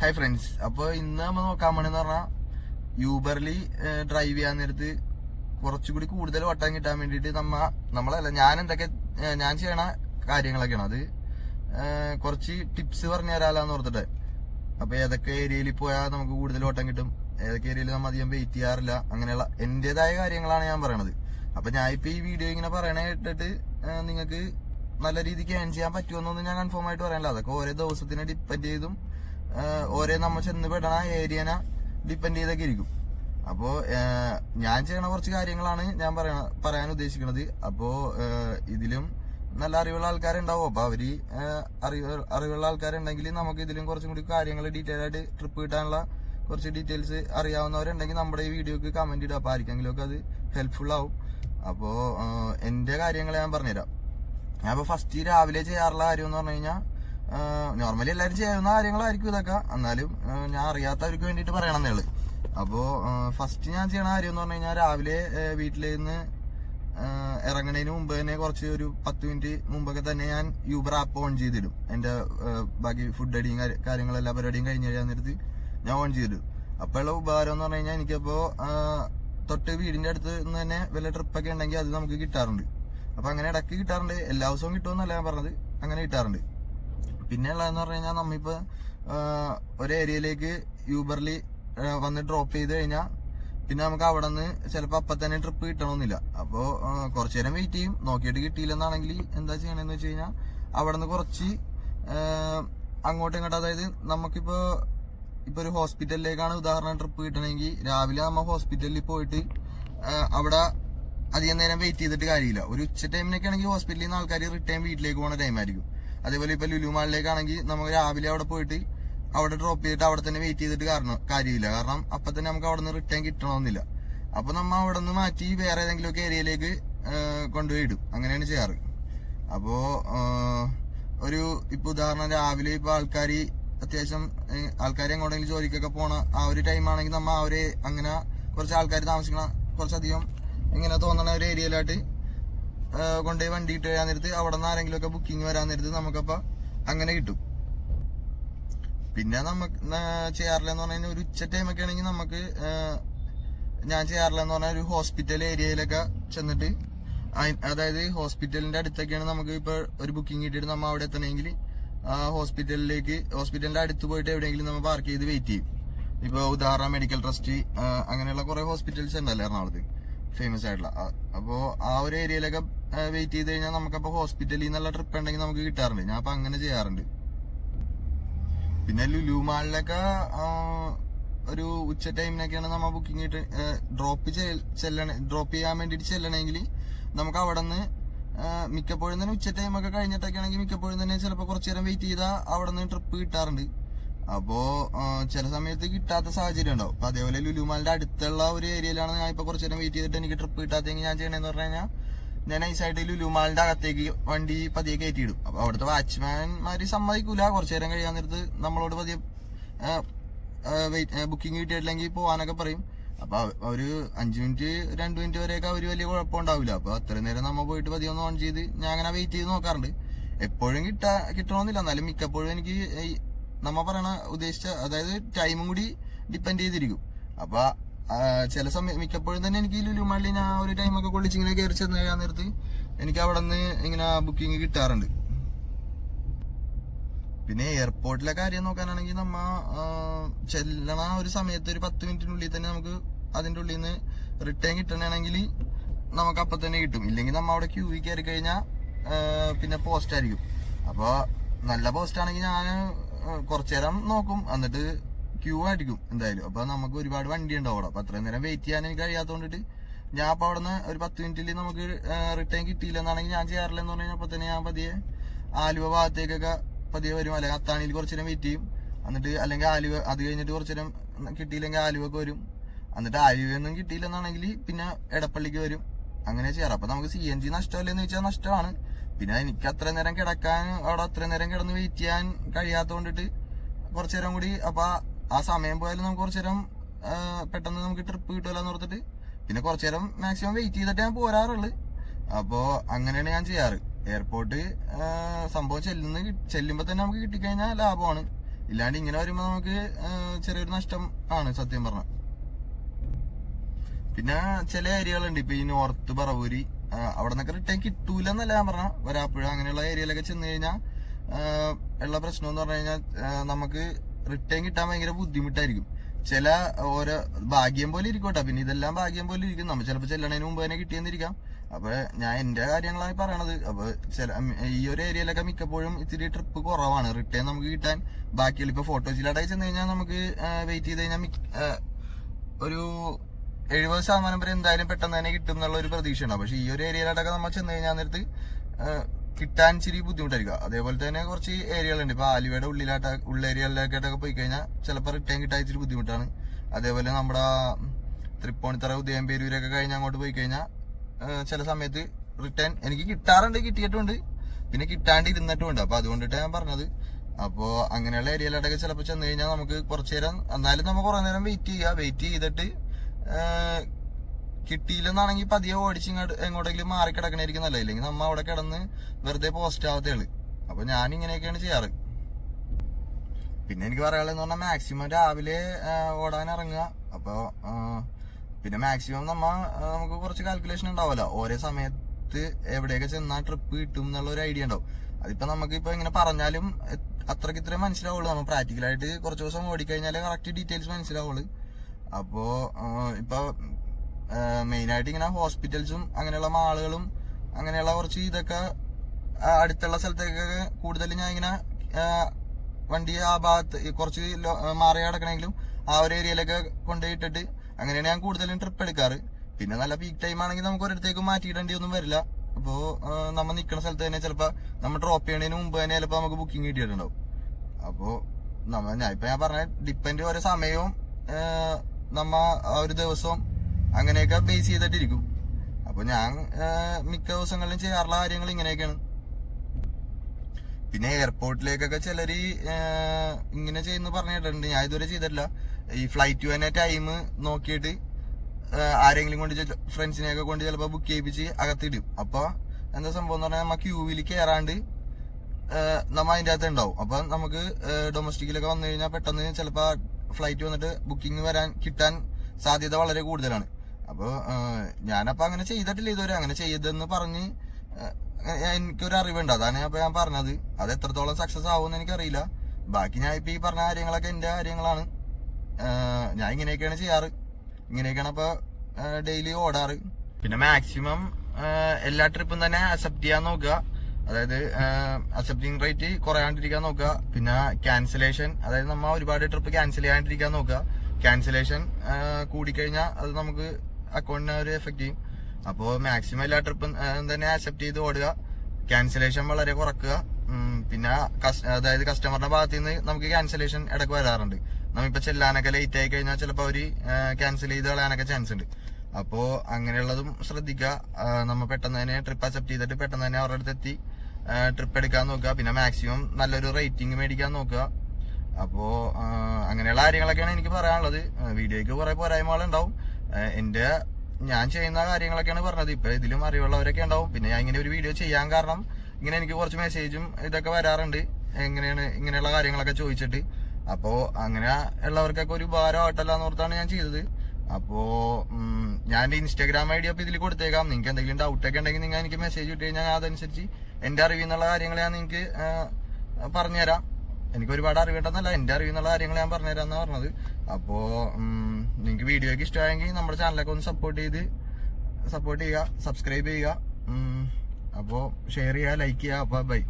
Hi friends അപ്പോൾ ഇന്ന് നമ്മൾ നോക്കാൻ പോണെന്ന് പറഞ്ഞാൽ യൂബർലി ഡ്രൈവ് ചെയ്യാൻ നേരത്ത് കുറച്ചുകൂടി കൂടുതൽ വട്ടം കിട്ടാൻ വേണ്ടിയിട്ട് നമ്മ നമ്മളല്ല ഞാൻ എന്തൊക്കെ ഞാൻ ചെയ്യണ കാര്യങ്ങളൊക്കെയാണ്. അത് കുറച്ച് ടിപ്സ് പറഞ്ഞു തരാലാന്ന് ഓർത്തിട്ട്. അപ്പൊ ഏതൊക്കെ ഏരിയയിൽ പോയാൽ നമുക്ക് കൂടുതൽ വട്ടം കിട്ടും? ഏതൊക്കെ ഏരിയയിൽ നമ്മൾ അധികം വെയിറ്റ് ചെയ്യാറില്ല? അങ്ങനെയുള്ള എന്റേതായ കാര്യങ്ങളാണ് ഞാൻ പറയണത്. അപ്പൊ ഞാൻ ഇപ്പൊ ഈ വീഡിയോ ഇങ്ങനെ പറയണ കേട്ടിട്ട് നിങ്ങൾക്ക് നല്ല രീതിക്ക് ഏൺ ചെയ്യാൻ പറ്റുമെന്നൊന്നും ഞാൻ കൺഫേം ആയിട്ട് പറയാനില്ല. അതൊക്കെ ഓരോ ദിവസത്തിനെ ഡിപ്പെൻഡ് ചെയ്തും ഓരോ നമ്മൾ ചെന്ന് പെടണ ഏരിയനെ ഡിപ്പെൻഡ് ചെയ്തൊക്കെ ഇരിക്കും. അപ്പോ ഞാൻ ചെയ്യണ കുറച്ച് കാര്യങ്ങളാണ് ഞാൻ പറയണ പറയാൻ ഉദ്ദേശിക്കുന്നത് അപ്പോ ഇതിലും നല്ല അറിവുള്ള ആൾക്കാരുണ്ടാവും. അപ്പൊ ആഹ് അറിവ് അറിവുള്ള ആൾക്കാരുണ്ടെങ്കിൽ നമുക്ക് ഇതിലും കുറച്ചും കൂടി കാര്യങ്ങൾ ഡീറ്റെയിൽ ആയിട്ട് ട്രിപ്പ് കിട്ടാനുള്ള കുറച്ച് ഡീറ്റെയിൽസ് അറിയാവുന്നവരുണ്ടെങ്കിൽ നമ്മുടെ ഈ വീഡിയോക്ക് കമന്റ് ഇടുക. അപ്പൊ ആർക്കെങ്കിലും ഒക്കെ അത് ഹെൽപ്ഫുൾ ആവും. അപ്പോ എന്റെ കാര്യങ്ങൾ ഞാൻ പറഞ്ഞുതരാം. ഞാൻ ഫസ്റ്റ് രാവിലെ ചെയ്യാറുള്ള കാര്യം എന്ന് പറഞ്ഞു കഴിഞ്ഞാൽ നോർമലി എല്ലാവരും ചെയ്യുന്ന കാര്യങ്ങളായിരിക്കും ഇതൊക്കെ. എന്നാലും ഞാൻ അറിയാത്തവർക്ക് വേണ്ടിയിട്ട് പറയണമെന്നേ ഉള്ളു. അപ്പോൾ ഫസ്റ്റ് ഞാൻ ചെയ്യണ കാര്യം എന്ന് പറഞ്ഞു കഴിഞ്ഞാൽ രാവിലെ വീട്ടിൽ നിന്ന് ഇറങ്ങണതിന് മുമ്പ് തന്നെ കുറച്ച് ഒരു പത്ത് മിനിറ്റ് മുമ്പൊക്കെ തന്നെ ഞാൻ യൂബർ ആപ്പ് ഓൺ ചെയ്തിടും. എന്റെ ബാക്കി ഫുഡ് അടിയും കാര്യങ്ങളെല്ലാം പരിപാടിയും കഴിഞ്ഞ് കഴിയാൻ നേരത്ത് ഞാൻ ഓൺ ചെയ്തിടും. അപ്പോഴുള്ള ഉപകാരം എന്ന് പറഞ്ഞു കഴിഞ്ഞാൽ എനിക്കപ്പോൾ തൊട്ട് വീടിന്റെ അടുത്ത് നിന്ന് തന്നെ വല്ല ട്രിപ്പൊക്കെ ഉണ്ടെങ്കിൽ അത് നമുക്ക് കിട്ടാറുണ്ട്. അപ്പോൾ അങ്ങനെ ഇടയ്ക്ക് കിട്ടാറുണ്ട്. എല്ലാ ദിവസവും കിട്ടുമെന്നല്ല ഞാൻ പറഞ്ഞത്. അങ്ങനെ കിട്ടാറുണ്ട്. പിന്നെ ഉള്ളതെന്ന് പറഞ്ഞു കഴിഞ്ഞാൽ നമ്മിപ്പോ ഒരു ഏരിയയിലേക്ക് യൂബറിൽ വന്ന് ഡ്രോപ്പ് ചെയ്ത് കഴിഞ്ഞാൽ പിന്നെ നമുക്ക് അവിടെ നിന്ന് ചിലപ്പോൾ അപ്പം തന്നെ ട്രിപ്പ് കിട്ടണമെന്നില്ല അപ്പോൾ കുറച്ചു നേരം വെയിറ്റ് ചെയ്യും. നോക്കിയിട്ട് കിട്ടിയില്ലെന്നാണെങ്കിൽ എന്താ ചെയ്യണമെന്ന് വെച്ച് കഴിഞ്ഞാൽ അവിടെ നിന്ന് കുറച്ച് അങ്ങോട്ടും ഇങ്ങോട്ടും അതായത് നമുക്കിപ്പോൾ ഇപ്പോൾ ഒരു ഹോസ്പിറ്റലിലേക്കാണ് ഉദാഹരണം ട്രിപ്പ് കിട്ടണമെങ്കിൽ രാവിലെ നമ്മൾ ഹോസ്പിറ്റലിൽ പോയിട്ട് അവിടെ അധികം നേരം വെയിറ്റ് ചെയ്തിട്ട് കാര്യമില്ല. ഒരു ഉച്ച ടൈമിനൊക്കെ ആണെങ്കിൽ ഹോസ്പിറ്റലിൽ നിന്ന് ആൾക്കാർ റിട്ടേൺ വീട്ടിലേക്ക് പോകുന്ന ടൈമായിരിക്കും അതേപോലെ ഇപ്പൊ ലുലുമാളിലേക്കാണെങ്കിൽ നമുക്ക് രാവിലെ അവിടെ പോയിട്ട് അവിടെ ഡ്രോപ്പ് ചെയ്തിട്ട് അവിടെ തന്നെ വെയിറ്റ് ചെയ്തിട്ട് കാരണം കാര്യമില്ല. കാരണം അപ്പൊ തന്നെ നമുക്ക് അവിടെ നിന്ന് റിട്ടേൺ കിട്ടണമെന്നില്ല അപ്പൊ നമ്മ അവിടെ നിന്ന് മാറ്റി വേറെ ഏതെങ്കിലും ഒക്കെ ഏരിയയിലേക്ക് കൊണ്ടുപോയി ഇടും അങ്ങനെയാണ് ചെയ്യാറ്. അപ്പോ ഒരു ഇപ്പൊ ഉദാഹരണം രാവിലെ ഇപ്പൊ ആൾക്കാർ അത്യാവശ്യം ആൾക്കാർ എങ്ങോട്ടെങ്കിലും ജോലിക്കൊക്കെ പോണ ആ ഒരു ടൈം ആണെങ്കിൽ നമ്മ ഒരു അങ്ങനെ കുറച്ച് ആൾക്കാർ താമസിക്കണ കുറച്ചധികം ഇങ്ങനെ തോന്നണ ഒരു ഏരിയയിലായിട്ട് കൊണ്ടുപോയി വണ്ടി ഇട്ട് വരാൻ നേരത്ത് അവിടെ നിന്ന് ആരെങ്കിലും ഒക്കെ ബുക്കിംഗ് വരാൻ നേരത്ത് നമുക്കപ്പോ അങ്ങനെ കിട്ടും. പിന്നെ നമുക്ക് ചെയ്യാറില്ലെന്ന് പറഞ്ഞാൽ കഴിഞ്ഞാൽ ഒരു ഉച്ച ടൈമൊക്കെ ആണെങ്കിൽ നമുക്ക് ഞാൻ ചെയ്യാറില്ലെന്ന് പറഞ്ഞാൽ ഒരു ഹോസ്പിറ്റൽ ഏരിയയിലൊക്കെ ചെന്നിട്ട് അതായത് ഹോസ്പിറ്റലിന്റെ അടുത്തൊക്കെയാണ് നമുക്ക് ഇപ്പൊ ഒരു ബുക്കിംഗ് കിട്ടിയിട്ട് നമ്മൾ അവിടെ എത്തണമെങ്കിൽ ഹോസ്പിറ്റലിലേക്ക് ഹോസ്പിറ്റലിന്റെ അടുത്ത് പോയിട്ട് എവിടെയെങ്കിലും നമ്മൾ പാർക്ക് ചെയ്ത് വെയിറ്റ് ചെയ്യും. ഇപ്പൊ ഉദാഹരണം മെഡിക്കൽ ട്രസ്റ്റ് അങ്ങനെയുള്ള കുറെ ഹോസ്പിറ്റൽസ് ഉണ്ടല്ലോ എറണാകുളത്ത്. ഫേമസ് ആയിട്ടുള്ള. അപ്പോൾ അപ്പോ ആ ഒരു ഏരിയയിലൊക്കെ വെയിറ്റ് ചെയ്ത് കഴിഞ്ഞാൽ നമുക്കപ്പോ ഹോസ്പിറ്റലിൽ നിന്നുള്ള ട്രിപ്പ് ഉണ്ടെങ്കിൽ നമുക്ക് കിട്ടാറുണ്ട്. ഞാൻ അപ്പൊ അങ്ങനെ ചെയ്യാറുണ്ട്. പിന്നെ ലുലു മാളിലൊക്കെ ഒരു ഉച്ച ടൈമിനൊക്കെയാണ് നമ്മൾ ബുക്കിംഗ് ഇട്ട് ഡ്രോപ്പ് ചെല്ലണ ഡ്രോപ്പ് ചെയ്യാൻ വേണ്ടിയിട്ട് ചെല്ലണമെങ്കിൽ നമുക്ക് അവിടെ നിന്ന് മിക്കപ്പോഴും തന്നെ ഉച്ച ടൈമൊക്കെ കഴിഞ്ഞിട്ടൊക്കെ ആണെങ്കിൽ മിക്കപ്പോഴും തന്നെ ചിലപ്പോൾ കുറച്ചു നേരം വെയിറ്റ് ചെയ്താൽ അവിടെ നിന്ന് ട്രിപ്പ് കിട്ടാറുണ്ട്. അപ്പോ ചില സമയത്ത് കിട്ടാത്ത സാഹചര്യം ഉണ്ടാവും. അപ്പൊ അതേപോലെ ലുലുമാലിന്റെ അടുത്തുള്ള ഒരു ഏരിയയിലാണ് ഞാൻ ഇപ്പൊ കുറച്ചു നേരം വെയിറ്റ് ചെയ്തിട്ട് എനിക്ക് ട്രിപ്പ് കിട്ടാത്തെങ്കിൽ ഞാൻ ചെയ്യണമെന്ന് പറഞ്ഞു കഴിഞ്ഞാൽ ഞാൻ നൈസായിട്ട് ലുലുമാലിന്റെ അകത്തേക്ക് വണ്ടി പതിയെ കയറ്റിയിടും. അപ്പൊ അവിടുത്തെ വാച്ച്മാൻമാര് സമ്മതിക്കൂല. കുറച്ചു നേരം കഴിയാൻ നേരത്ത് നമ്മളോട് പതിയെ ബുക്കിംഗ് കിട്ടിയിട്ടില്ലെങ്കിൽ പോവാനൊക്കെ പറയും. അപ്പൊ ഒരു അഞ്ചു മിനിറ്റ് രണ്ട് മിനിറ്റ് വരെയൊക്കെ അവർ വലിയ കുഴപ്പമുണ്ടാവില്ല അപ്പൊ അത്രയും നേരം നമ്മ പോയിട്ട് പതിയെ ഒന്ന് ഓൺ ചെയ്ത് ഞാൻ അങ്ങനെ വെയിറ്റ് ചെയ്ത് നോക്കാറുണ്ട്. എപ്പോഴും കിട്ടാ കിട്ടണമെന്നില്ല എന്നാലും മിക്കപ്പോഴും എനിക്ക് നമ്മ പറയണ ഉദ്ദേശിച്ച അതായത് ടൈമും കൂടി ഡിപ്പെൻഡ് ചെയ്തിരിക്കും. അപ്പൊ ചില സമയം മിക്കപ്പോഴും തന്നെ എനിക്ക് ലുലു ലുലുമാളിൽ ഞാൻ ഒരു ടൈമൊക്കെ കൊള്ളിച്ച് ഇങ്ങനെ കയറി ചെന്ന് കഴിയാൻ നേരത്ത് എനിക്ക് അവിടെ നിന്ന് ഇങ്ങനെ ബുക്കിംഗ് കിട്ടാറുണ്ട്. പിന്നെ എയർപോർട്ടിലെ കാര്യം നോക്കാനാണെങ്കിൽ നമ്മ ചെല്ലണ ഒരു സമയത്ത് ഒരു പത്ത് മിനിറ്റിനുള്ളിൽ തന്നെ നമുക്ക് അതിന്റെ ഉള്ളിൽ നിന്ന് റിട്ടേൺ കിട്ടണമെങ്കിൽ നമുക്ക് അപ്പൊ തന്നെ കിട്ടും. ഇല്ലെങ്കിൽ നമ്മ അവിടെ ക്യൂവിൽ കയറി കഴിഞ്ഞാൽ പിന്നെ പോസ്റ്റ് ആയിരിക്കും. അപ്പോൾ നല്ല പോസ്റ്റ് ആണെങ്കിൽ ഞാൻ കുറച്ചു നേരം നോക്കും. എന്നിട്ട് ക്യൂ ആയിരിക്കും എന്തായാലും. അപ്പൊ നമുക്ക് ഒരുപാട് വണ്ടി ഉണ്ടാവും അവിടെ. അപ്പൊ അത്രയും നേരം വെയിറ്റ് ചെയ്യാൻ എനിക്ക് കഴിയാത്തതുകൊണ്ടിട്ട് ഞാൻ അപ്പൊ അവിടെ നിന്ന് ഒരു പത്ത് മിനിറ്റിൽ നമുക്ക് റിട്ടേൺ കിട്ടിയില്ലെന്നാണെങ്കിൽ ഞാൻ ചെയ്യാറില്ലെന്ന് പറഞ്ഞു കഴിഞ്ഞാൽ തന്നെ ഞാൻ പതിയെ ആലുവ ഭാഗത്തേക്കൊക്കെ പതിയെ വരും. അല്ലെങ്കിൽ അത്താണിയിൽ കുറച്ചു നേരം വെയിറ്റ് ചെയ്യും. എന്നിട്ട് അല്ലെങ്കിൽ ആലുവ അത് കഴിഞ്ഞിട്ട് കുറച്ചു നേരം കിട്ടിയില്ലെങ്കിൽ ആലുവക്ക് വരും. എന്നിട്ട് ആലുവയൊന്നും കിട്ടിയില്ലെന്നാണെങ്കിൽ പിന്നെ എടപ്പള്ളിക്ക് വരും. അങ്ങനെ ചെയ്യാറ് അപ്പൊ നമുക്ക് സി എൻ ജി നഷ്ടമല്ലെന്ന് ചോദിച്ചാൽ നഷ്ടമാണ്. പിന്നെ എനിക്ക് അത്ര നേരം കിടക്കാൻ അവിടെ അത്ര നേരം കിടന്ന് വെയിറ്റ് ചെയ്യാൻ കഴിയാത്തതുകൊണ്ടിട്ട് കുറച്ചു നേരം കൂടി അപ്പൊ ആ- സമയം പോയാലും നമുക്ക് കുറച്ചു നേരം പെട്ടെന്ന് നമുക്ക് ട്രിപ്പ് കിട്ടുമല്ലോ എന്ന് ഓർത്തിട്ട് പിന്നെ കുറച്ചു നേരം മാക്സിമം വെയിറ്റ് ചെയ്തിട്ട് ഞാൻ പോരാറുള്ളു. അപ്പോ അങ്ങനെയാണ് ഞാൻ ചെയ്യാറ്. എയർപോർട്ട് സംഭവം ചെല്ലുന്ന ചെല്ലുമ്പോ തന്നെ നമുക്ക് കിട്ടിക്കഴിഞ്ഞാൽ ലാഭമാണ്. ഇല്ലാണ്ട് ഇങ്ങനെ വരുമ്പോ നമുക്ക് ചെറിയൊരു നഷ്ടം ആണ് സത്യം പറഞ്ഞ. പിന്നെ ചില ഏരിയകളുണ്ട് ഇപ്പൊ ഈ നോർത്ത് പറവൂരി അവിടെ നിന്നൊക്കെ റിട്ടേൺ കിട്ടൂല എന്നല്ല ഞാൻ പറഞ്ഞ. വരാപ്പുഴ അങ്ങനെയുള്ള ഏരിയയിലൊക്കെ ചെന്ന് കഴിഞ്ഞാൽ ഉള്ള പ്രശ്നം എന്ന് പറഞ്ഞു കഴിഞ്ഞാൽ നമുക്ക് റിട്ടേൺ കിട്ടാൻ ഭയങ്കര ബുദ്ധിമുട്ടായിരിക്കും. ചില ഓരോ ഭാഗ്യം പോലെ ഇരിക്കട്ടെ. പിന്നെ ഇതെല്ലാം ഭാഗ്യം പോലെ ഇരിക്കും. നമ്മൾ ചിലപ്പോൾ ചെല്ലണതിന് മുമ്പ് തന്നെ കിട്ടിയെന്നിരിക്കാം. അപ്പൊ ഞാൻ എന്റെ കാര്യങ്ങളായി പറയണത്. അപ്പൊ ചില ഈ ഒരു ഏരിയയിലൊക്കെ മിക്കപ്പോഴും ഇത്തിരി ട്രിപ്പ് കുറവാണ്. റിട്ടേൺ നമുക്ക് കിട്ടാൻ ബാക്കിയുള്ള ഇപ്പൊ ഫോട്ടോസിലാട്ടായി ചെന്ന് കഴിഞ്ഞാൽ നമുക്ക് വെയിറ്റ് ചെയ്ത് കഴിഞ്ഞാൽ ഒരു എഴുപത് ശതമാനം വരെ എന്തായാലും പെട്ടെന്ന് തന്നെ കിട്ടും എന്നുള്ള ഒരു പ്രതീക്ഷയാണ് പക്ഷെ ഈ ഒരു ഏരിയയിലോട്ടൊക്കെ നമ്മൾ ചെന്ന് കഴിഞ്ഞാൽ നേരത്ത് കിട്ടാൻ ഇച്ചിരി ബുദ്ധിമുട്ടായിരിക്കും. അതേപോലെ തന്നെ കുറച്ച് ഏരിയകളുണ്ട്. ഇപ്പൊ ആലുവയുടെ ഉള്ളിലാട്ട ഉള്ള ഏരിയകളിലേക്കായിട്ടൊക്കെ പോയി കഴിഞ്ഞാൽ ചിലപ്പോൾ റിട്ടേൺ കിട്ടാൻ ഇച്ചിരി ബുദ്ധിമുട്ടാണ്. അതേപോലെ നമ്മുടെ തൃപ്പൂണിത്തറ ഉദയംപേരൂരൊക്കെ കഴിഞ്ഞ് അങ്ങോട്ട് പോയി കഴിഞ്ഞാൽ ചില സമയത്ത് റിട്ടേൺ എനിക്ക് കിട്ടാറുണ്ട് കിട്ടിയിട്ടുണ്ട് പിന്നെ കിട്ടാണ്ട് ഇരുന്നിട്ടുമുണ്ട്. അപ്പൊ അതുകൊണ്ടിട്ടാണ് ഞാൻ പറഞ്ഞത്. അപ്പോ അങ്ങനെയുള്ള ഏരിയയിലോട്ടൊക്കെ ചിലപ്പോൾ ചെന്ന് കഴിഞ്ഞാൽ നമുക്ക് കുറച്ചു നേരം എന്നാലും നമ്മൾ കുറെ നേരം വെയിറ്റ് ചെയ്യുക. വെയിറ്റ് ചെയ്തിട്ട് കിട്ടിയില്ലെന്നാണെങ്കിൽ പതിയെ ഓടിച്ച് ഇങ്ങോട്ട് എങ്ങോട്ടെങ്കിലും മാറി കിടക്കണായിരിക്കും നല്ല ഇല്ലെങ്കിൽ നമ്മ അവിടെ കിടന്ന് വെറുതെ പോസ്റ്റ് ആവത്തേ അപ്പൊ ഞാൻ ഇങ്ങനെയൊക്കെയാണ് ചെയ്യാറ്. പിന്നെ എനിക്ക് പറയാനുള്ളതെന്ന് പറഞ്ഞാൽ മാക്സിമം രാവിലെ ഓടാൻ ഇറങ്ങുക. അപ്പോൾ പിന്നെ മാക്സിമം നമ്മ നമുക്ക് കുറച്ച് കാൽക്കുലേഷൻ ഉണ്ടാവുമല്ലോ. ഓരോ സമയത്ത് എവിടെയൊക്കെ ചെന്നാൽ ട്രിപ്പ് കിട്ടും എന്നുള്ള ഒരു ഐഡിയ ഉണ്ടാവും. അതിപ്പോ നമുക്ക് ഇപ്പൊ ഇങ്ങനെ പറഞ്ഞാലും അത്രയ്ക്ക് ഇത്രയും മനസ്സിലാവുള്ളൂ. നമ്മൾ പ്രാക്ടിക്കലായിട്ട് കുറച്ച് ദിവസം ഓടിക്കഴിഞ്ഞാലേ കറക്റ്റ് ഡീറ്റെയിൽസ് മനസ്സിലാവുള്ളൂ. അപ്പോ ഇപ്പൊ മെയിൻ ആയിട്ട് ഇങ്ങനെ ഹോസ്പിറ്റൽസും അങ്ങനെയുള്ള മാളുകളും അങ്ങനെയുള്ള കുറച്ച് ഇതൊക്കെ അടുത്തുള്ള സ്ഥലത്തേക്കൊക്കെ കൂടുതൽ ഞാൻ ഇങ്ങനെ വണ്ടി ആ ഭാഗത്ത് കുറച്ച് മാറി കിടക്കണമെങ്കിലും ആ ഒരു ഏരിയയിലൊക്കെ കൊണ്ടുപോയിട്ടിട്ട് അങ്ങനെയാണ് ഞാൻ കൂടുതലും ട്രിപ്പ് എടുക്കാറ്. പിന്നെ നല്ല പീക്ക് ടൈം ആണെങ്കിൽ നമുക്ക് ഒരിടത്തേക്ക് മാറ്റിയിടേണ്ടി ഒന്നും വരില്ല. അപ്പോ നമ്മൾ നമ്മ നിൽക്കുന്ന സ്ഥലത്ത് തന്നെ ചിലപ്പോ നമ്മൾ ഡ്രോപ്പ് ചെയ്യണതിന് മുമ്പ് തന്നെ ചിലപ്പോൾ നമുക്ക് ബുക്കിംഗ് കിട്ടിയിട്ടുണ്ടാവും. അപ്പോ നമ്മ ഞാൻ ഇപ്പൊ ഞാൻ പറഞ്ഞ ഡിപ്പെൻഡ് ഓരോ സമയവും നമ്മ ഒരു ദിവസം അങ്ങനെയൊക്കെ ബേസ് ചെയ്തിട്ടിരിക്കും. അപ്പൊ ഞാൻ മിക്ക ദിവസങ്ങളിലും ചെയ്യാറുള്ള കാര്യങ്ങൾ ഇങ്ങനെയൊക്കെയാണ്. പിന്നെ എയർപോർട്ടിലേക്കൊക്കെ ഏഹ്, ഇങ്ങനെ ചെയ്യുന്ന പറഞ്ഞിട്ടുണ്ട്. ഞാൻ ഇതുവരെ ചെയ്തിട്ടില്ല. ഈ ഫ്ലൈറ്റ് തന്നെ ടൈം നോക്കിയിട്ട് ആരെങ്കിലും കൊണ്ട് ഫ്രണ്ട്സിനെയൊക്കെ കൊണ്ട് ചിലപ്പോൾ ബുക്ക് ചെയ്യിപ്പിച്ച് അകത്തിടും. അപ്പൊ എന്താ സംഭവം എന്ന് പറഞ്ഞാൽ നമ്മ ക്യൂവിൽ കയറാണ്ട് നമ്മൾ നമ്മ അതിന്റെ അകത്ത് ഉണ്ടാവും. അപ്പൊ നമുക്ക് ഡൊമസ്റ്റിക്കിലൊക്കെ വന്നു കഴിഞ്ഞാൽ പെട്ടെന്ന് ചിലപ്പോൾ ഫ്ലൈറ്റ് വന്നിട്ട് ബുക്കിംഗ് വരാൻ കിട്ടാൻ സാധ്യത വളരെ കൂടുതലാണ്. അപ്പോൾ ഞാനപ്പോൾ അങ്ങനെ ചെയ്തിട്ടില്ല ഇതുവരെ. അങ്ങനെ ചെയ്തെന്ന് പറഞ്ഞ് എനിക്കൊരു അറിവുണ്ട്. അതാണ് അപ്പോൾ ഞാൻ പറഞ്ഞത്. അത് എത്രത്തോളം സക്സസ് ആവുമെന്ന് എനിക്കറിയില്ല. ബാക്കി ഞാൻ ഇപ്പോൾ ഈ പറഞ്ഞ കാര്യങ്ങളൊക്കെ എന്റെ കാര്യങ്ങളാണ്. ഞാൻ ഇങ്ങനെയൊക്കെയാണ് ചെയ്യാറ്. ഇങ്ങനെയൊക്കെയാണ് അപ്പോൾ ഡെയിലി ഓടാറ്. പിന്നെ മാക്സിമം എല്ലാ ട്രിപ്പും തന്നെ അക്സെപ്റ്റ് ചെയ്യാൻ നോക്കുക. അതായത് അക്സെപ്റ്റിംഗ് റേറ്റ് കുറയാണ്ടിരിക്കാൻ നോക്കുക. പിന്നെ ക്യാൻസലേഷൻ അതായത് നമ്മൾ ഒരുപാട് ട്രിപ്പ് ക്യാൻസൽ ചെയ്യാണ്ടിരിക്കാൻ നോക്കുക. ക്യാൻസലേഷൻ കൂടിക്കഴിഞ്ഞാൽ അത് നമുക്ക് അക്കൗണ്ടിനെ ഒരു എഫക്റ്റ് ചെയ്യും. അപ്പോൾ മാക്സിമം എല്ലാ ട്രിപ്പും തന്നെ അക്സെപ്റ്റ് ചെയ്ത് ഓടുക. ക്യാൻസലേഷൻ വളരെ കുറക്കുക. പിന്നെ അതായത് കസ്റ്റമറിന്റെ ഭാഗത്ത് നിന്ന് നമുക്ക് ക്യാൻസലേഷൻ ഇടയ്ക്ക് വരാറുണ്ട്. നമ്മിപ്പോ ചെല്ലാനൊക്കെ ലേറ്റ് ആയി കഴിഞ്ഞാൽ ചിലപ്പോൾ അവർ ക്യാൻസൽ ചെയ്ത് കളയാനൊക്കെ ചാൻസ് ഉണ്ട്. അപ്പോൾ അങ്ങനെയുള്ളതും ശ്രദ്ധിക്കുക. നമ്മൾ നമ്മ പെട്ടെന്ന് തന്നെ ട്രിപ്പ് അക്സെപ്റ്റ് ചെയ്തിട്ട് പെട്ടെന്ന് തന്നെ അവരുടെ അടുത്ത് എത്തി ട്രിപ്പ് എടുക്കാൻ നോക്കുക. പിന്നെ മാക്സിമം നല്ലൊരു റേറ്റിംഗ് മേടിക്കാൻ നോക്കുക. അപ്പോൾ അങ്ങനെയുള്ള കാര്യങ്ങളൊക്കെയാണ് എനിക്ക് പറയാനുള്ളത്. വീഡിയോയ്ക്ക് കുറേ പോരായ്മകളുണ്ടാവും. എന്റെ ഞാൻ ചെയ്യുന്ന കാര്യങ്ങളൊക്കെയാണ് പറഞ്ഞത്. ഇപ്പോൾ ഇതിലും അറിവുള്ളവരൊക്കെ ഉണ്ടാവും. പിന്നെ ഞാൻ ഇങ്ങനെ ഒരു വീഡിയോ ചെയ്യാൻ കാരണം ഇങ്ങനെ എനിക്ക് കുറച്ച് മെസ്സേജും ഇതൊക്കെ വരാറുണ്ട്. എങ്ങനെയാണ് ഇങ്ങനെയുള്ള കാര്യങ്ങളൊക്കെ ചോദിച്ചിട്ട്. അപ്പോൾ അങ്ങനെ ഉള്ളവർക്കൊക്കെ ഒരു ഉപകാരമായിട്ടല്ല എന്നോർത്താണ് ഞാൻ ചെയ്തത്. അപ്പോ ഉം, ഞാൻ എന്റെ ഇൻസ്റ്റാഗ്രാം ഐ ഡി അപ്പൊ ഇതിൽ കൊടുത്തേക്കാം. നിങ്ങൾക്ക് എന്തെങ്കിലും ഡൗട്ട് ഒക്കെ ഉണ്ടെങ്കിൽ നിങ്ങൾ എനിക്ക് മെസ്സേജ് ഇട്ട് കഴിഞ്ഞാൽ ഞാൻ അതനുസരിച്ച് എന്റെ അറിവിൽ നിന്നുള്ള കാര്യങ്ങൾ ഞാൻ നിങ്ങൾക്ക് പറഞ്ഞുതരാം. എനിക്ക് ഒരുപാട് അറിവുണ്ടെന്നല്ല എന്റെ അറിവിൽ നിന്നുള്ള കാര്യങ്ങൾ ഞാൻ പറഞ്ഞുതരാന്നാ പറഞ്ഞത്. അപ്പോ നിങ്ങൾക്ക് വീഡിയോക്ക് ഇഷ്ടമായെങ്കിൽ നമ്മുടെ ചാനലൊക്കെ ഒന്ന് സപ്പോർട്ട് ചെയ്ത് സപ്പോർട്ട് ചെയ്യുക സബ്സ്ക്രൈബ് ചെയ്യുക. അപ്പോൾ അപ്പോ ഷെയർ ചെയ്യുക ലൈക്ക് ചെയ്യുക. അപ്പൊ ബൈ